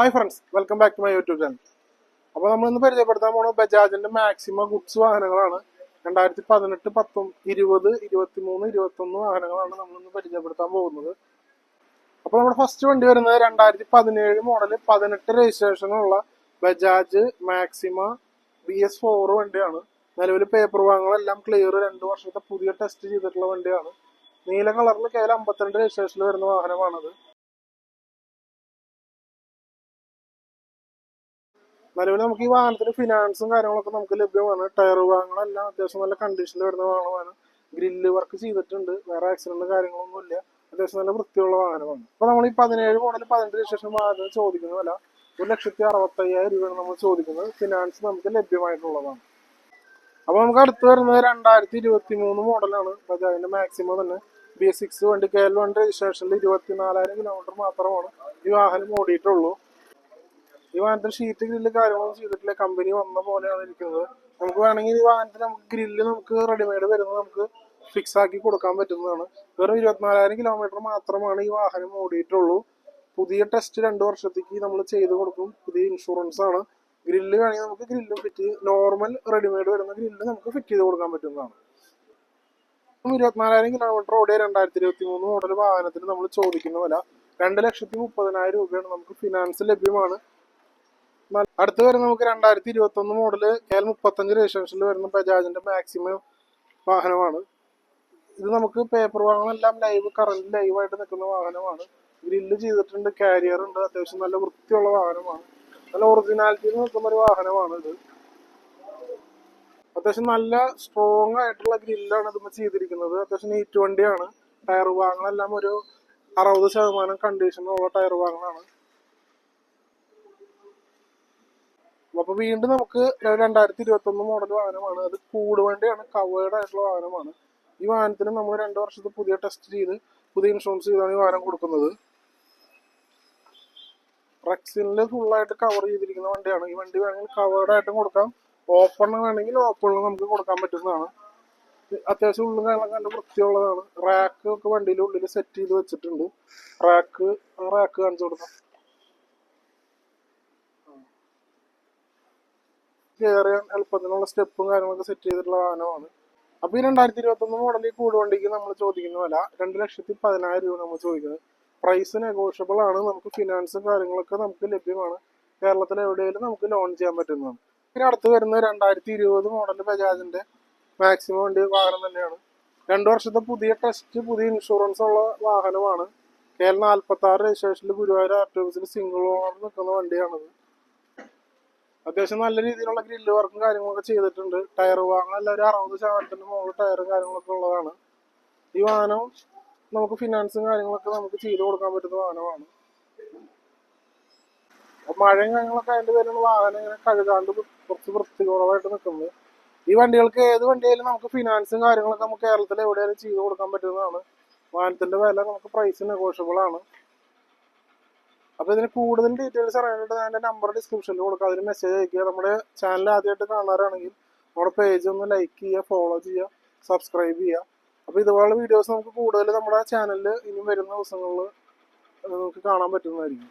Hi friends welcome back to my YouTube channel അപ്പോൾ നമ്മൾ ഇന്ന് പരിചയപ്പെടുത്താൻ പോകുന്നത് ബജാജിന്റെ മാക്സിമം ഗുഡ്സ് വാഹനങ്ങളാണ്. രണ്ടായിരത്തി പതിനെട്ട് പത്തൊ ഇരുപത് ഇരുപത്തി മൂന്ന് ഇരുപത്തൊന്ന് വാഹനങ്ങളാണ് നമ്മൾ ഇന്ന് പരിചയപ്പെടുത്താൻ പോകുന്നത്. അപ്പോൾ നമ്മുടെ ഫസ്റ്റ് വണ്ടി വരുന്നത് രണ്ടായിരത്തി പതിനേഴ് മോഡൽ പതിനെട്ട് രജിസ്ട്രേഷനുള്ള Bajaj Maxima B S four വണ്ടിയാണ്. നിലവിൽ പേപ്പർ വാങ്ങുകളെല്ലാം ക്ലിയർ രണ്ട് വർഷത്തെ പുതിയ ടെസ്റ്റ് ചെയ്തിട്ടുള്ള വണ്ടിയാണ്. നീല കളറിൽ കേവലം അമ്പത്തിരണ്ട് രജിസ്ട്രേഷനിൽ വരുന്ന വാഹനമാണത്. നിലവിൽ നമുക്ക് ഈ വാഹനത്തിന് ഫിനാൻസും കാര്യങ്ങളൊക്കെ നമുക്ക് ലഭ്യമാണ്. ടയർ വാഹനങ്ങളെല്ലാം അത്യാവശ്യം നല്ല കണ്ടീഷനിൽ വരുന്ന വാഹനമാണ്. ഗ്രില്ല് വർക്ക് ചെയ്തിട്ടുണ്ട്. വേറെ ആക്സിഡന്റ് കാര്യങ്ങളൊന്നും ഇല്ല അത്യാവശ്യം നല്ല വൃത്തിയുള്ള വാഹനമാണ്. അപ്പൊ നമ്മൾ ഈ പതിനേഴ് മോഡൽ പതിനെട്ട് രജിസ്ട്രേഷൻ വാഹനം ചോദിക്കുന്ന വില ഒരു ലക്ഷത്തി അറുപത്തി അയ്യായിരം രൂപയാണ് നമ്മൾ ചോദിക്കുന്നത്. ഫിനാൻസ് നമുക്ക് ലഭ്യമായിട്ടുള്ളതാണ്. അപ്പൊ നമുക്ക് അടുത്ത് വരുന്നത് രണ്ടായിരത്തി ഇരുപത്തി മൂന്ന് മോഡലാണ് ബജാജിന്റെ മാക്സിമം തന്നെ. ബി എസ് സിക്സ് വണ്ടി കെ എൽ വണ്ടി രജിസ്ട്രേഷനിൽ ഇരുപത്തിനാലായിരം കിലോമീറ്റർ മാത്രമാണ് ഈ വാഹനം ഓടിയിട്ടുള്ളൂ. ഈ വാഹനത്തിന് ഷീറ്റ് ഗ്രില്ല് കാര്യങ്ങളൊന്നും ചെയ്തിട്ടില്ല. കമ്പനി വന്ന പോലെയാണ് ഇരിക്കുന്നത്. നമുക്ക് വേണമെങ്കിൽ ഈ വാഹനത്തിന് നമുക്ക് ഗ്രില്ല് നമുക്ക് റെഡിമെയ്ഡ് വരുന്നത് നമുക്ക് ഫിക്സ് ആക്കി കൊടുക്കാൻ പറ്റുന്നതാണ്. വെറും ഇരുപത്തിനാലായിരം കിലോമീറ്റർ മാത്രമാണ് ഈ വാഹനം ഓടിയിട്ടുള്ളൂ. പുതിയ ടെസ്റ്റ് രണ്ട് വർഷത്തേക്ക് നമ്മൾ ചെയ്ത് കൊടുക്കും. പുതിയ ഇൻഷുറൻസ് ആണ്. ഗ്രില്ല് വേണമെങ്കിൽ നമുക്ക് ഗ്രില്ലും ഫിറ്റ് നോർമൽ റെഡിമെയ്ഡ് വരുന്ന ഗ്രില്ല് നമുക്ക് ഫിറ്റ് ചെയ്ത് കൊടുക്കാൻ പറ്റുന്നതാണ്. ഇരുപത്തിനാലായിരം കിലോമീറ്റർ ഓടിയ രണ്ടായിരത്തി ഇരുപത്തി മൂന്ന് മോഡൽ വാഹനത്തിന് നമ്മൾ ചോദിക്കുന്ന വില രണ്ട് ലക്ഷത്തി മുപ്പതിനായിരം രൂപയാണ്. നമുക്ക് ഫിനാൻസ് ലഭ്യമാണ്. അടുത്ത് വരുന്ന നമുക്ക് രണ്ടായിരത്തി ഇരുപത്തി ഒന്ന് മോഡൽ കെ എൽ മുപ്പത്തഞ്ച് രജിസ്ട്രേഷനിൽ വരുന്ന ബജാജിന്റെ മാക്സിമം വാഹനമാണ്. ഇത് നമുക്ക് പേപ്പർ വാഹനമെല്ലാം ലൈവ് കറന്റ് ലൈവായിട്ട് നിൽക്കുന്ന വാഹനമാണ്. ഗ്രില്ല് ചെയ്തിട്ടുണ്ട് കാരിയർ ഉണ്ട്. അത്യാവശ്യം നല്ല വൃത്തിയുള്ള വാഹനമാണ്. നല്ല ഒറിജിനാലിറ്റിയിൽ നിൽക്കുന്ന ഒരു വാഹനമാണ് ഇത്. അത്യാവശ്യം നല്ല സ്ട്രോങ് ആയിട്ടുള്ള ഗ്രില്ലാണ് ഇത് ചെയ്തിരിക്കുന്നത്. അത്യാവശ്യം നീറ്റ് വണ്ടിയാണ്. ടയർ വാങ്ങലെല്ലാം ഒരു അറുപത് ശതമാനം കണ്ടീഷനുള്ള ടയർ വാങ്ങലാണ് അപ്പൊ വീണ്ടും നമുക്ക് രണ്ടായിരത്തി ഇരുപത്തി ഒന്ന് മോഡൽ വാഹനമാണ്. അത് കൂട് വണ്ടിയാണ് കവേർഡ് ആയിട്ടുള്ള വാഹനമാണ്. ഈ വാഹനത്തിന് നമ്മൾ രണ്ട് വർഷത്തെ പുതിയ ടെസ്റ്റ് ചെയ്ത് പുതിയ ഇൻഷുറൻസ് ചെയ്താണ് ഈ വാഹനം കൊടുക്കുന്നത്. റെക്സിനിൽ ഫുള്ളായിട്ട് കവർ ചെയ്തിരിക്കുന്ന വണ്ടിയാണ്. ഈ വണ്ടി വേണമെങ്കിൽ കവേർഡ് ആയിട്ടും കൊടുക്കാം. ഓപ്പൺ വേണമെങ്കിൽ ഓപ്പണിൽ നമുക്ക് കൊടുക്കാൻ പറ്റുന്നതാണ്. അത്യാവശ്യം ഉള്ളും കാര്യങ്ങളൊക്കെ നല്ല വൃത്തിയുള്ളതാണ്. റാക്ക് ഒക്കെ വണ്ടിയിൽ ഉള്ളിൽ സെറ്റ് ചെയ്ത് വെച്ചിട്ടുണ്ട്. റാക്ക് റാക്ക് കാണിച്ചു കൊടുക്കാം. കയറിയാൻ എളുപ്പത്തിനുള്ള സ്റ്റെപ്പും കാര്യങ്ങളൊക്കെ സെറ്റ് ചെയ്തിട്ടുള്ള വാഹനമാണ്. അപ്പൊ ഈ രണ്ടായിരത്തി ഇരുപത്തി ഒന്ന് മോഡൽ ഈ കൂടുവണ്ടിക്ക് നമ്മൾ ചോദിക്കുന്ന വില രണ്ട് ലക്ഷത്തി പതിനായിരം രൂപ നമ്മൾ ചോദിക്കുന്നത്. പ്രൈസ് നെഗോഷ്യബിൾ ആണ്. നമുക്ക് ഫിനാൻസ് കാര്യങ്ങളൊക്കെ നമുക്ക് ലഭ്യമാണ്. കേരളത്തിൽ എവിടെയെങ്കിലും നമുക്ക് ലോൺ ചെയ്യാൻ പറ്റുന്നതാണ്. പിന്നെ അടുത്ത് വരുന്ന രണ്ടായിരത്തി ഇരുപത് മോഡൽ ബജാജിന്റെ മാക്സിമം വണ്ടി വാഹനം തന്നെയാണ്. രണ്ട് വർഷത്തെ പുതിയ ടെസ്റ്റ് പുതിയ ഇൻഷുറൻസ് ഉള്ള വാഹനമാണ്. കേരള നാൽപ്പത്തി ആറ് രജിസ്ട്രേഷനിൽ ഗുരുവായൂർ ആർ ടി ഓഫീസിൽ സിംഗിൾ ഓണർ നിൽക്കുന്ന വണ്ടിയാണത്. അത്യാവശ്യം നല്ല രീതിയിലുള്ള ഗ്രില്ല് വർക്കും കാര്യങ്ങളൊക്കെ ചെയ്തിട്ടുണ്ട്. ടയർ വാങ്ങാൻ ഒരു അറുപത് ശതമാനത്തിന്റെ മുകളിൽ ടയറും കാര്യങ്ങളൊക്കെ ഉള്ളതാണ്. ഈ വാഹനം നമുക്ക് ഫിനാൻസും കാര്യങ്ങളൊക്കെ നമുക്ക് ചെയ്ത് കൊടുക്കാൻ പറ്റുന്ന വാഹനമാണ്. മഴയും കാര്യങ്ങളൊക്കെ അതിന്റെ പേരിലാണ് വാഹനം ഇങ്ങനെ കഴുകാണ്ട് കുറച്ച് വൃത്തികുറവായിട്ട് നിൽക്കുന്നത്. ഈ വണ്ടികൾക്ക് ഏത് വണ്ടിയായാലും നമുക്ക് ഫിനാൻസും കാര്യങ്ങളൊക്കെ നമുക്ക് കേരളത്തിൽ എവിടെയായാലും ചെയ്ത് കൊടുക്കാൻ പറ്റുന്നതാണ്. വാഹനത്തിന്റെ വില നമുക്ക് പ്രൈസ് നെഗോഷ്യബിൾ ആണ്. അപ്പൊ ഇതിന് കൂടുതൽ ഡീറ്റെയിൽസ് അറിയാനായിട്ട് ഞാൻ നമ്പർ ഡിസ്ക്രിപ്ഷനിൽ കൊടുക്കുക അതിന് മെസ്സേജ് അയക്കുക നമ്മുടെ ചാനൽ ആദ്യമായിട്ട് കാണാറാണെങ്കിൽ നമ്മുടെ പേജ് ഒന്ന് ലൈക്ക് ചെയ്യുക ഫോളോ ചെയ്യുക സബ്സ്ക്രൈബ് ചെയ്യുക. അപ്പോൾ ഇതുപോലുള്ള വീഡിയോസ് നമുക്ക് കൂടുതൽ നമ്മുടെ ചാനലിൽ ഇനി വരുന്ന ദിവസങ്ങളിൽ നമുക്ക് കാണാൻ പറ്റുന്നതായിരിക്കും.